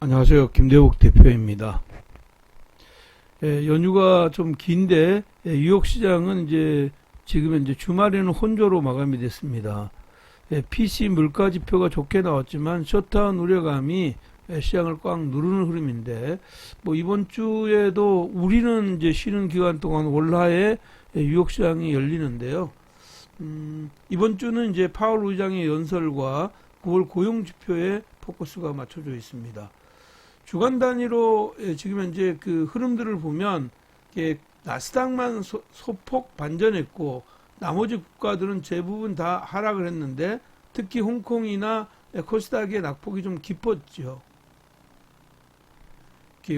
안녕하세요. 김대복 대표입니다. 예, 연휴가 좀 긴데 예, 뉴욕 시장은 이제 지금 이제 주말에는 혼조로 마감이 됐습니다. 예, PC 물가 지표가 좋게 나왔지만 셧다운 우려감이 예, 시장을 꽉 누르는 흐름인데 뭐 이번 주에도 우리는 이제 쉬는 기간 동안 월화에 예, 뉴욕 시장이 열리는데요. 음, 이번 주는 이제 파월 의장의 연설과 9월 고용 지표에 포커스가 맞춰져 있습니다. 주간 단위로 예, 지금 현재 그 흐름들을 보면 나스닥만 소, 소폭 반전했고 나머지 국가들은 대부분 다 하락을 했는데 특히 홍콩이나 예, 코스닥의 낙폭이 좀 깊었죠.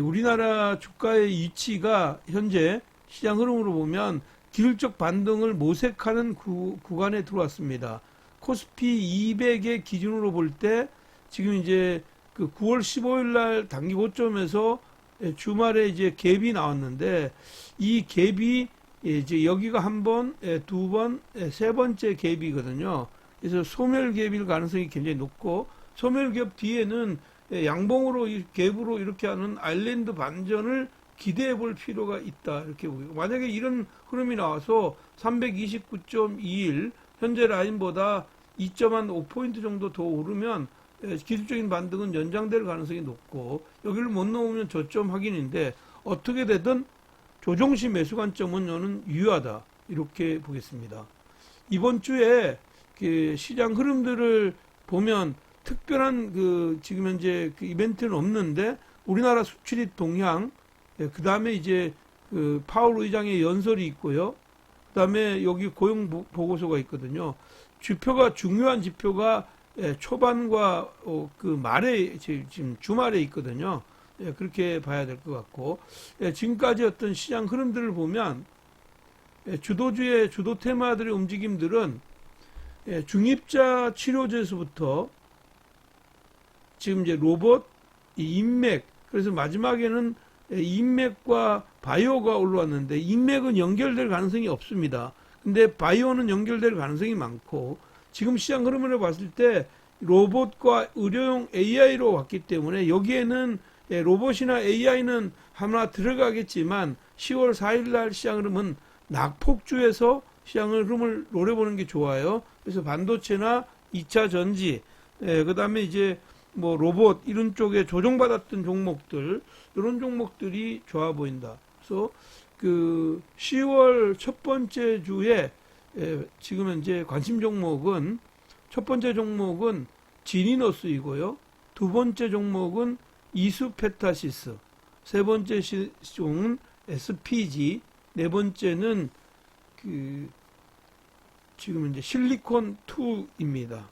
우리나라 주가의 위치가 현재 시장 흐름으로 보면 기술적 반등을 모색하는 구, 구간에 들어왔습니다. 코스피 200의 기준으로 볼 때 지금 이제 그 9월 15일 날 단기 고점에서 예, 주말에 이제 갭이 나왔는데 이 갭이 예, 이제 여기가 한 번, 예, 두 번, 세 번째 갭이거든요. 그래서 소멸 갭일 가능성이 굉장히 높고 소멸 갭 뒤에는 양봉으로 이 갭으로 이렇게 하는 아일랜드 반전을 기대해 볼 필요가 있다 이렇게 보고 만약에 이런 흐름이 나와서 329.21 현재 라인보다 2.5포인트 정도 더 오르면 예, 기술적인 반등은 연장될 가능성이 높고 여기를 못 넘으면 저점 확인인데 어떻게 되든 조정시 매수 관점은 저는 유효하다 이렇게 보겠습니다. 이번 주에 그 시장 흐름들을 보면 특별한 그 지금 현재 그 이벤트는 없는데 우리나라 수출입 동향 그 다음에 이제 그 파월 의장의 연설이 있고요. 그 다음에 여기 고용 보- 보고서가 있거든요. 지표가 중요한 지표가 예, 초반과 어, 그 말에 지- 지금 주말에 있거든요. 예, 그렇게 봐야 될 것 같고 예, 지금까지 어떤 시장 흐름들을 보면 예, 주도주의 주도 테마들의 움직임들은 예, 중입자 치료제에서부터 지금 이제 로봇, 이 인맥 그래서 마지막에는 예, 인맥과 바이오가 올라왔는데 인맥은 연결될 가능성이 없습니다. 근데 바이오는 연결될 가능성이 많고 지금 시장 흐름을 봤을 때 로봇과 의료용 AI로 왔기 때문에 여기에는 예, 로봇이나 AI는 하나 들어가겠지만 10월 4일 날 시장 흐름은 낙폭주에서 시장 흐름을 노려보는 게 좋아요. 그래서 반도체나 2차 전지, 그 다음에 이제 뭐 로봇 이런 쪽에 조정받았던 종목들 이런 종목들이 좋아 보인다. 그래서 그 10월 첫 번째 주에 예, 지금 현재 관심 종목은 첫 번째 종목은 지니너스이고요. 두 번째 종목은 이수페타시스, 세 번째 시- 종은 SPG, 네 번째는 그 지금 이제 실리콘 2입니다.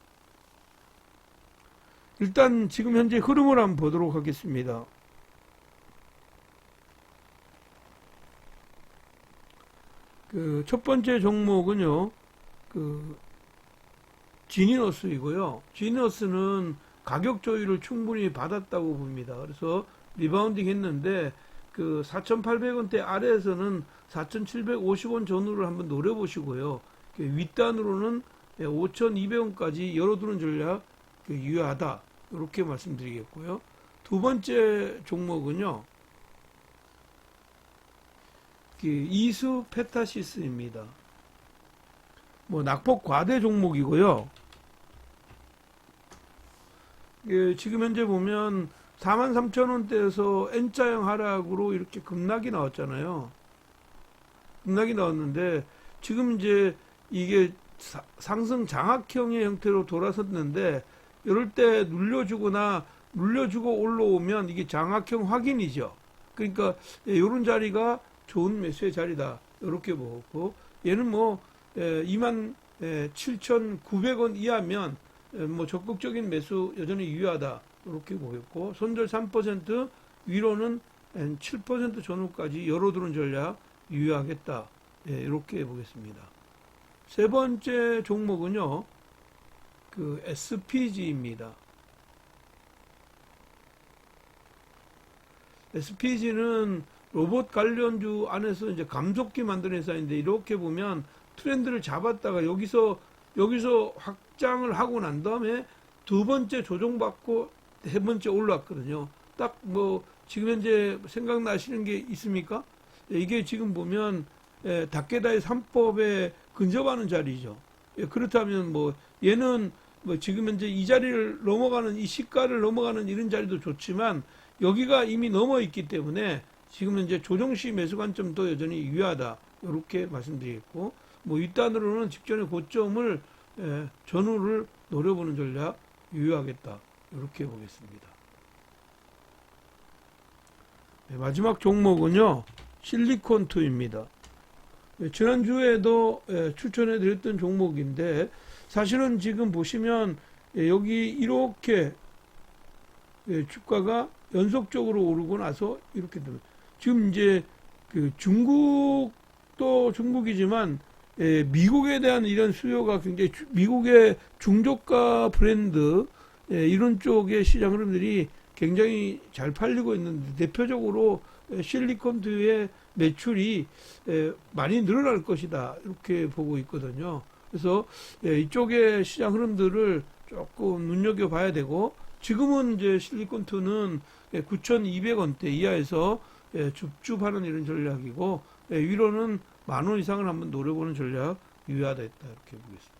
일단 지금 현재 흐름을 한번 보도록 하겠습니다. 그 첫 번째 종목은요, 그 지니너스이고요. 지니너스는 가격 조율을 충분히 받았다고 봅니다. 그래서 리바운딩 했는데 그 4,800원대 아래에서는 4,750원 전후를 한번 노려보시고요. 그 윗단으로는 5,200원까지 열어두는 전략 그 유효하다. 이렇게 말씀드리겠고요. 두 번째 종목은요. 그 이수 페타시스입니다. 뭐 낙폭 과대 종목이고요. 예, 지금 현재 보면 43,000원대에서 N자형 하락으로 이렇게 급락이 나왔잖아요. 급락이 나왔는데 지금 이제 이게 사- 상승 장악형의 형태로 돌아섰는데 이럴 때 눌려주거나 눌려주고 올라오면 이게 장악형 확인이죠. 그러니까 이런 자리가 좋은 매수의 자리다. 이렇게 보고 얘는 뭐 2만 7,900원 이하면 에, 뭐 적극적인 매수 여전히 유효하다. 이렇게 보겠고 손절 3% 위로는 7% 전후까지 열어두는 전략 유효하겠다. 예, 이렇게 보겠습니다. 세 번째 종목은요. 그 SPG입니다. SPG는 로봇 관련주 안에서 이제 감속기 만드는 회사인데 이렇게 보면 트렌드를 잡았다가 여기서 여기서 확장을 하고 난 다음에 두 번째 조정받고 세 번째 올라왔거든요. 딱 뭐 지금 현재 생각나시는 게 있습니까? 예, 이게 지금 보면 예, 닭게다의 3법에 근접하는 자리죠. 예, 그렇다면 뭐 얘는 뭐 지금 현재 이 자리를 넘어가는 이 시가를 넘어가는 이런 자리도 좋지만 여기가 이미 넘어 있기 때문에 지금 현재 조정시 매수 관점도 여전히 유효하다. 이렇게 말씀드리겠고 뭐 윗단으로는 직전의 고점을 예, 전후를 노려보는 전략 유효하겠다. 이렇게 보겠습니다. 네, 마지막 종목은요. 실리콘2입니다. 예, 지난주에도 예, 추천해 드렸던 종목인데 사실은 지금 보시면 예, 여기 이렇게 예, 주가가 연속적으로 오르고 나서 이렇게 됩니다. 지금 이제 그 중국도 중국이지만 예, 미국에 대한 이런 수요가 굉장히 주- 미국의 중저가 브랜드 예, 이런 쪽의 시장 흐름들이 굉장히 잘 팔리고 있는데 대표적으로 예, 실리콘드의 매출이 예, 많이 늘어날 것이다 이렇게 보고 있거든요. 그래서 예, 이쪽의 시장 흐름들을 조금 눈여겨 봐야 되고 지금은 이제 실리콘2는 9,200원대 이하에서 예, 줍줍하는 이런 전략이고 예, 위로는 만 원 이상을 한번 노려보는 전략 유효하다 했다 이렇게 보겠습니다.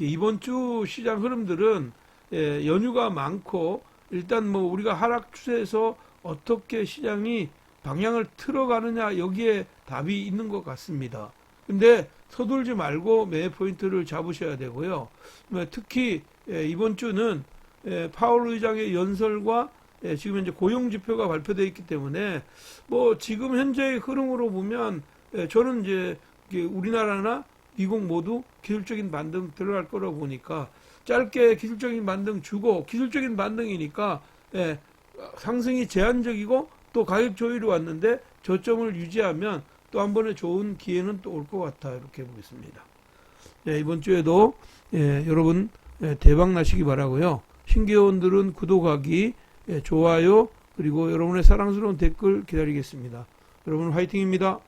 이번 주 시장 흐름들은 예, 연휴가 많고 일단 뭐 우리가 하락 추세에서 어떻게 시장이 방향을 틀어가느냐 여기에 답이 있는 것 같습니다. 근데 서둘지 말고 매 포인트를 잡으셔야 되고요. 뭐 특히 예, 이번 주는 예, 파월 의장의 연설과 예, 지금 현재 고용 지표가 발표되어 있기 때문에 뭐 지금 현재의 흐름으로 보면 예, 저는 이제 우리나라나 미국 모두 기술적인 반등 들어갈 거라고 보니까 짧게 기술적인 반등 주고 기술적인 반등이니까 예, 상승이 제한적이고 또 가격 조율이 왔는데 저점을 유지하면 또 한 번의 좋은 기회는 또 올 것 같아 이렇게 보겠습니다. 예, 이번 주에도 예, 여러분 예, 대박 나시기 바라고요. 신기원들은 구독하기, 예, 좋아요 그리고 여러분의 사랑스러운 댓글 기다리겠습니다. 여러분 화이팅입니다.